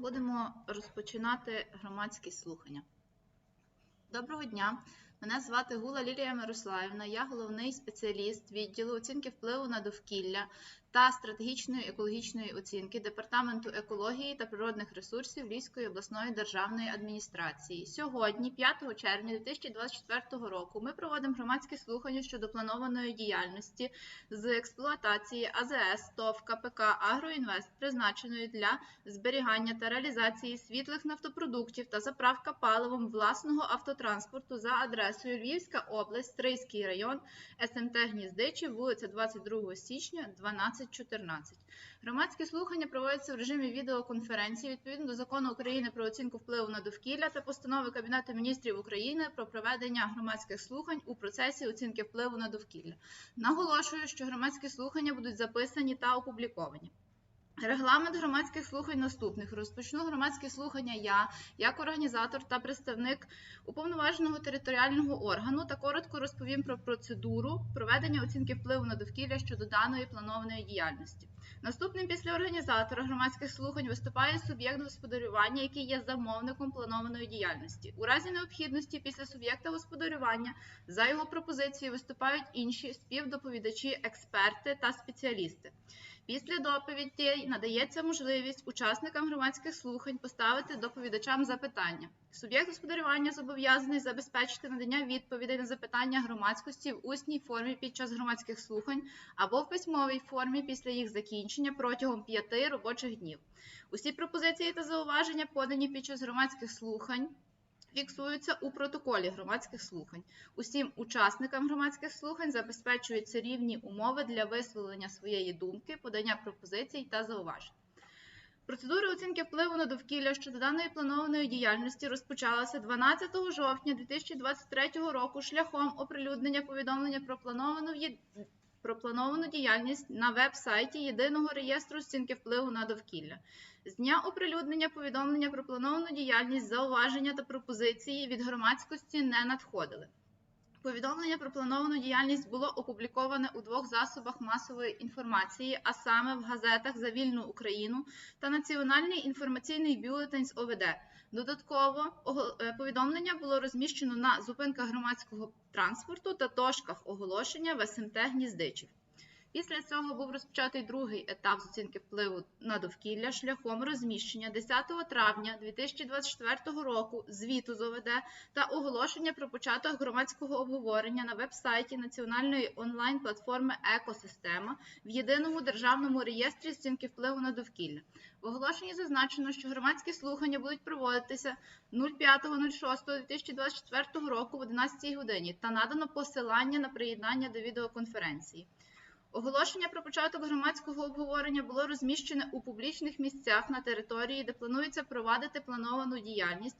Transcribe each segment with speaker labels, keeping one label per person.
Speaker 1: Будемо розпочинати громадські слухання. Доброго дня. Мене звати Гула Лілія Мирославівна. Я головний спеціаліст відділу оцінки впливу на довкілля та стратегічної екологічної оцінки Департаменту екології та природних ресурсів Львівської обласної державної адміністрації. Сьогодні, 5 червня 2024 року, ми проводимо громадські слухання щодо планованої діяльності з експлуатації АЗС ТОВ КПК Агроінвест, призначеної для зберігання та реалізації світлих нафтопродуктів та заправка паливом власного автотранспорту за адресою Львівська область, Стрийський район, СМТ Гніздичі, вулиця 22 січня, 1214. Громадські слухання проводяться в режимі відеоконференції відповідно до закону України про оцінку впливу на довкілля та постанови Кабінету міністрів України про проведення громадських слухань у процесі оцінки впливу на довкілля. Наголошую, що громадські слухання будуть записані та опубліковані. Регламент громадських слухань наступних. Розпочну громадські слухання я, як організатор та представник уповноваженого територіального органу, та коротко розповім про процедуру проведення оцінки впливу на довкілля щодо даної планованої діяльності. Наступним після організатора громадських слухань виступає суб'єкт господарювання, який є замовником планованої діяльності. У разі необхідності після суб'єкта господарювання за його пропозицією виступають інші співдоповідачі, експерти та спеціалісти. Після доповіді надається можливість учасникам громадських слухань поставити доповідачам запитання. Суб'єкт господарювання зобов'язаний забезпечити надання відповідей на запитання громадськості в усній формі під час громадських слухань або в письмовій формі після їх закінчення протягом п'яти робочих днів. Усі пропозиції та зауваження, подані під час громадських слухань, фіксуються у протоколі громадських слухань. Усім учасникам громадських слухань забезпечуються рівні умови для висловлення своєї думки, подання пропозицій та зауважень. Процедура оцінки впливу на довкілля щодо даної планованої діяльності розпочалася 12 жовтня 2023 року шляхом оприлюднення повідомлення про плановану про плановану діяльність на веб-сайті Єдиного реєстру оцінки впливу на довкілля. З дня оприлюднення повідомлення про плановану діяльність, зауваження та пропозиції від громадськості не надходили. Повідомлення про плановану діяльність було опубліковане у двох засобах масової інформації, а саме в газетах за вільну Україну та Національний інформаційний бюлетень з ОВД. Додатково е, повідомлення було розміщено на зупинках громадського транспорту та тошках оголошення в СМТ Гніздичів. Після цього був розпочатий другий етап з оцінки впливу на довкілля шляхом розміщення 10 травня 2024 року звіту з ОВД та оголошення про початок громадського обговорення на веб-сайті Національної онлайн-платформи Екосистема в єдиному державному реєстрі оцінки впливу на довкілля. В оголошенні зазначено, що громадські слухання будуть проводитися 05.06.2024 року в 11 годині та надано посилання на приєднання до відеоконференції. Оголошення про початок громадського обговорення було розміщене у публічних місцях на території, де планується провадити плановану діяльність,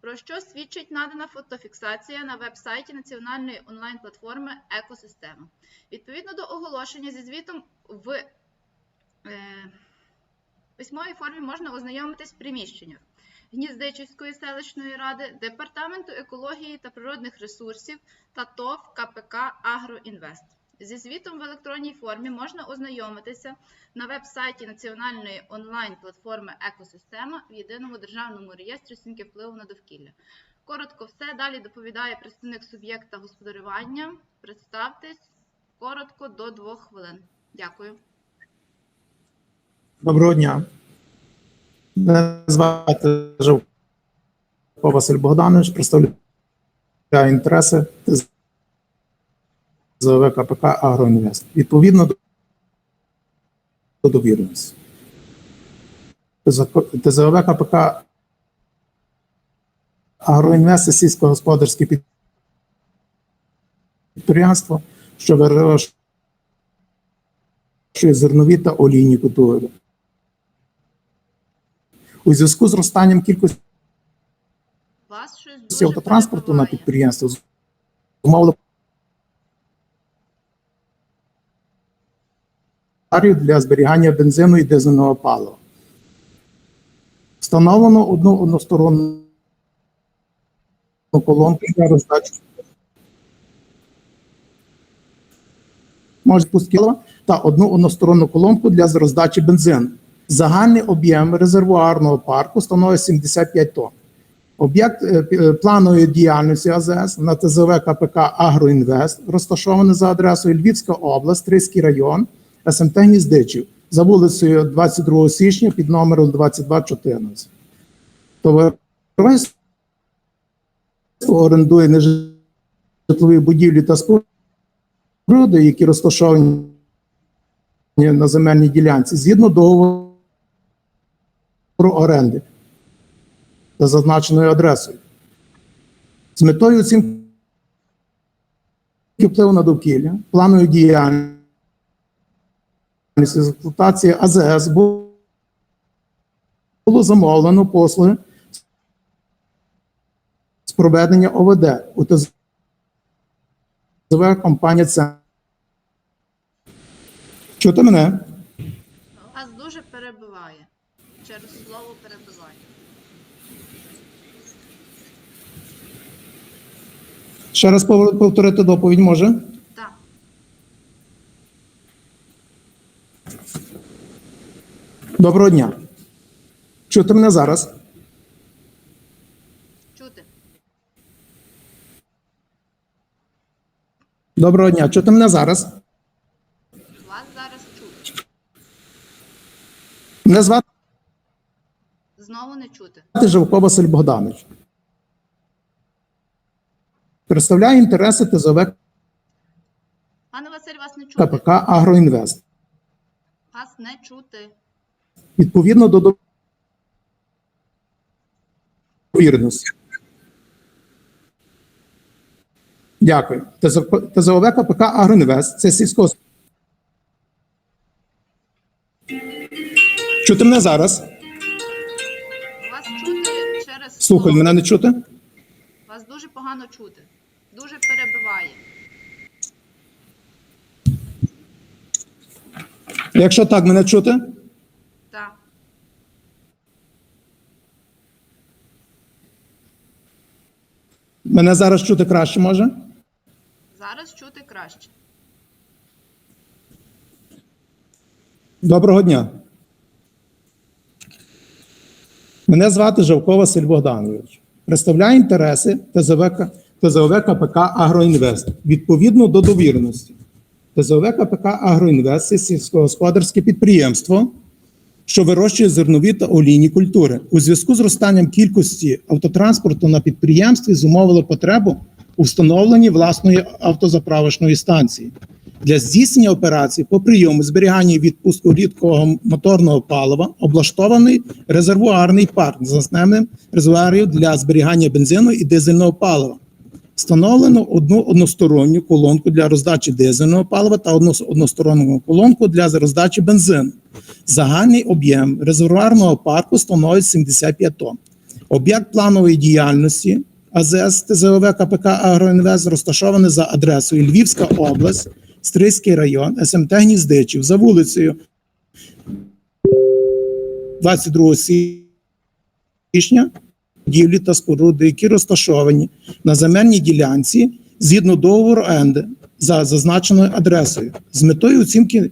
Speaker 1: про що свідчить надана фотофіксація на веб-сайті Національної онлайн-платформи Екосистема. Відповідно до оголошення зі звітом в е, письмовій формі можна ознайомитись в приміщеннях Гніздичівської селищної ради, Департаменту екології та природних ресурсів та ТОВ КПК Агроінвест. Зі звітом в електронній формі можна ознайомитися на веб-сайті Національної онлайн-платформи Екосистема в єдиному державному реєстрі оцінки впливу на довкілля. Коротко все. Далі доповідає представник суб'єкта господарювання. Представтесь коротко до двох хвилин. Дякую.
Speaker 2: Доброго дня. Мене звати Живко Василь Богданович, представляю інтереси з ВКПК Агроінвест. Відповідно до- до довіреності. ТЗВ КПК Агроінвест сільськогосподарське підприємство, що вирощує зернові та олійні культури. У зв'язку з зростанням кількості автотранспорту на підприємство зумовило для зберігання бензину і дизельного палива. Встановлено одну односторонну колонку для роздачі. Може пуск та одну односторонну колонку для роздачі бензину. Загальний об'єм резервуарного парку становить 75 тонн. Об'єкт е, е, планової діяльності АЗС на ТЗВ КПК Агроінвест розташований за адресою Львівська область, Трийський район, СМТ Гніздичів за вулицею 22 січня під номером 2214. Товариство орендує нежитлові будівлі та споруди, які розташовані на земельній ділянці, згідно договору оренди за зазначеною адресою. З метою оцінки впливу на довкілля, планової діяльності з експлуатації АЗС було замовлено послуги з проведення ОВД у ТЗВ компанія Центр. Чути мене?
Speaker 1: Вас дуже перебиває. Через слово перебиває.
Speaker 2: Ще раз повторити доповідь може? Доброго дня. Чути мене зараз?
Speaker 1: Чути.
Speaker 2: Доброго дня. Чути мене зараз?
Speaker 1: Вас зараз чути.
Speaker 2: Мене звати
Speaker 1: Знову не чути.
Speaker 2: Живко Василь Богданович. Представляю інтереси ТЗВ
Speaker 1: Пане Василь, вас не чути.
Speaker 2: КПК Агроінвест.
Speaker 1: Вас не чути.
Speaker 2: Відповідно до довіреності. Дякую. ТЗОВ КПК Агроінвест це сільсько. Чути мене зараз?
Speaker 1: Вас чути через
Speaker 2: Слухай, мене не чути?
Speaker 1: Вас дуже погано чути. Дуже перебиває.
Speaker 2: Якщо так, мене чути?
Speaker 1: Так.
Speaker 2: Мене зараз чути краще може?
Speaker 1: Зараз чути краще.
Speaker 2: Доброго дня. Мене звати Жавко Василь Богданович. Представляю інтереси ТЗВ, ТЗОВ КПК Агроінвест відповідно до довіреності. ТЗОВ КПК Агроінвест сільськогосподарське підприємство, що вирощує зернові та олійні культури. У зв'язку з зростанням кількості автотранспорту на підприємстві зумовило потребу у встановленні власної автозаправочної станції. Для здійснення операцій по прийому зберігання і відпуску рідкого моторного палива облаштований резервуарний парк з засненим резервуарів для зберігання бензину і дизельного палива. Встановлено одну односторонню колонку для роздачі дизельного палива та одну односторонню колонку для роздачі бензину. Загальний об'єм резервуарного парку становить 75 тонн. Об'єкт планової діяльності АЗС ТЗОВ КПК Агроінвест розташований за адресою Львівська область, Стрийський район, СМТ Гніздичів за вулицею 22 січня будівлі та споруди, які розташовані на земельній ділянці згідно договору оренди за зазначеною адресою з метою оцінки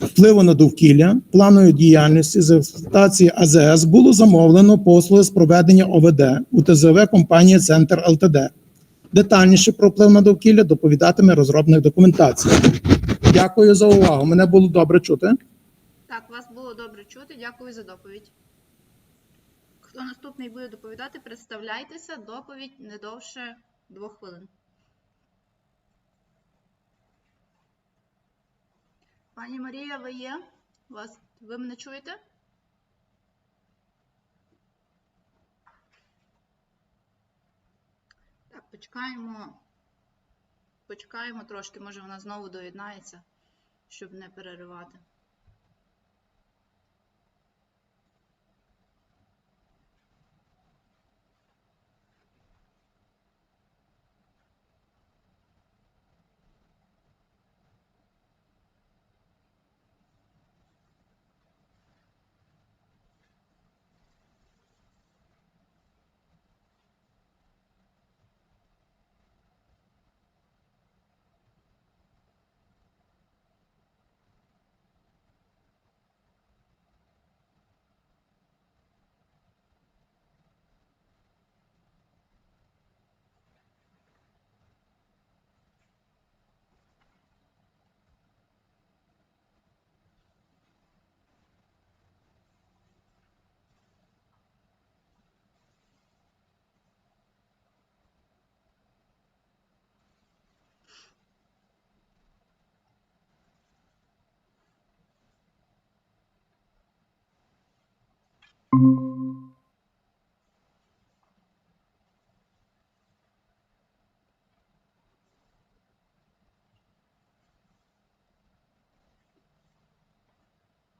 Speaker 2: впливу на довкілля, планової діяльності з експлуатації АЗС було замовлено послуги з проведення ОВД у ТЗВ компанії Центр ЛТД. Детальніше про вплив на довкілля доповідатиме розробник документації. Дякую за увагу. Мене було добре чути.
Speaker 1: Так, вас було добре чути. Дякую за доповідь. Хто наступний буде доповідати, представляйтеся. Доповідь не довше двох хвилин. Пані Марія, ви є? Вас, ви мене чуєте? Так, почекаємо. Почекаємо трошки, може вона знову доєднається, щоб не переривати.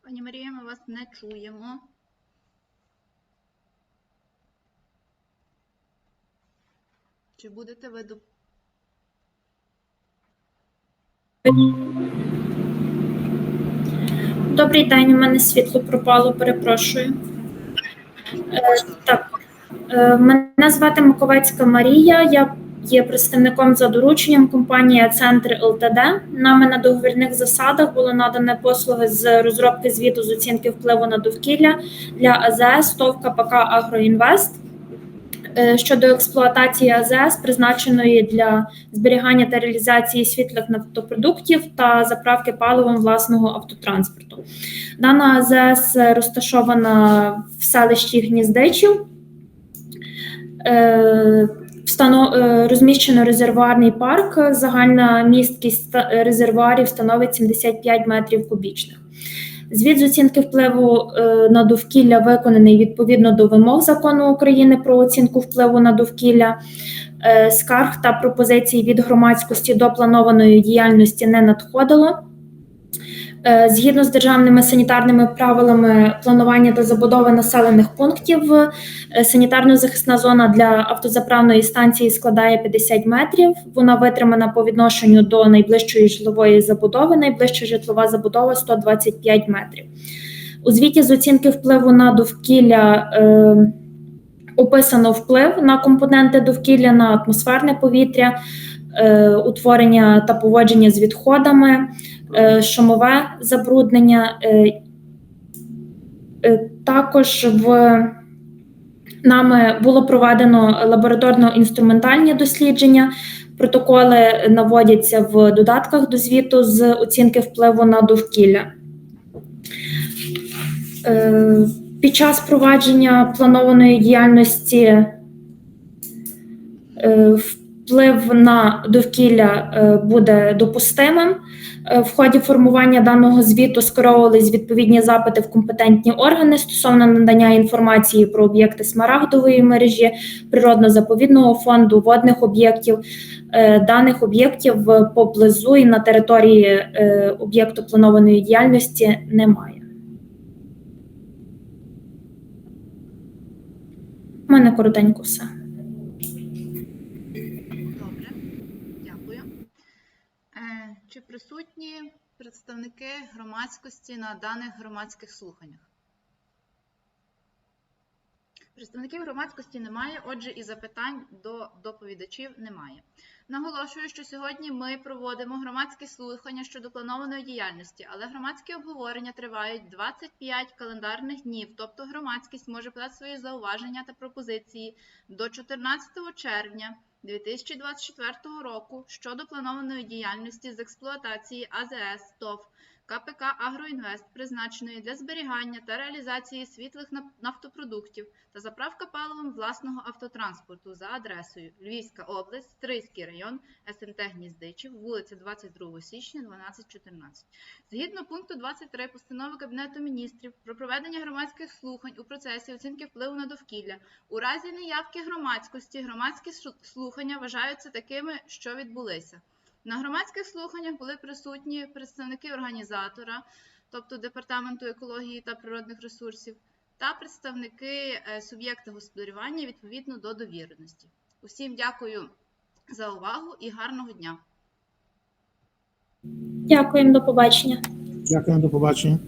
Speaker 1: Пані Марія, ми вас не чуємо. Чи будете ви доп-
Speaker 3: Добрий день, у мене світло пропало, перепрошую. Е, так, е, мене звати Маковецька Марія. Я є представником за дорученням компанії Центр ЛТД. Нами на договірних засадах було надане послуги з розробки звіту з оцінки впливу на довкілля для АЗС ТОВ КПК Агроінвест е, щодо експлуатації АЗС, призначеної для зберігання та реалізації світлих нафтопродуктів та заправки паливом власного автотранспорту. Дана АЗС розташована в селищі Гніздичів. Е, е, Розміщено резервуарний парк. Загальна місткість резервуарів становить 75 метрів кубічних. Звіт з оцінки впливу е, на довкілля виконаний відповідно до вимог закону України про оцінку впливу на довкілля. Е, Скарг та пропозицій від громадськості до планованої діяльності не надходило. Е, Згідно з державними санітарними правилами планування та забудови населених пунктів, е, санітарно-захисна зона для автозаправної станції складає 50 метрів. Вона витримана по відношенню до найближчої житлової забудови. Найближча житлова забудова 125 метрів. У звіті з оцінки впливу на довкілля е, описано вплив на компоненти довкілля на атмосферне повітря, утворення та поводження з відходами е, шумове забруднення. е, е, Також в нами було проведено лабораторно-інструментальні дослідження. Протоколи наводяться в додатках до звіту з оцінки впливу на довкілля. Е, Під час провадження планованої діяльності е, вплив на довкілля е, буде допустимим. Е, В ході формування даного звіту скеровувались відповідні запити в компетентні органи стосовно надання інформації про об'єкти смарагдової мережі, природно-заповідного фонду, водних об'єктів. Е, Даних об'єктів поблизу і на території об'єкту планованої діяльності немає. У мене коротенько все.
Speaker 1: Добре, дякую. Е, Чи присутні представники громадськості на даних громадських слуханнях? Представників громадськості немає, отже, і запитань до доповідачів немає. Наголошую, що сьогодні ми проводимо громадські слухання щодо планованої діяльності, але громадські обговорення тривають 25 календарних днів, тобто громадськість може подати свої зауваження та пропозиції до 14 червня 2024 року щодо планованої діяльності з експлуатації АЗС ТОВ КПК «Агроінвест», призначеної для зберігання та реалізації світлих нафтопродуктів та заправка паливом власного автотранспорту за адресою Львівська область, Стрийський район, СМТ Гніздичів, вулиця 22 січня, 1214. Згідно пункту 23 постанови Кабінету міністрів про проведення громадських слухань у процесі оцінки впливу на довкілля, у разі неявки громадськості громадські слухання вважаються такими, що відбулися. На громадських слуханнях були присутні представники організатора, тобто Департаменту екології та природних ресурсів, та представники е, суб'єкта господарювання відповідно до довіреності. Усім дякую за увагу і гарного дня!
Speaker 3: Дякуємо, до побачення.
Speaker 2: Дякуємо до побачення.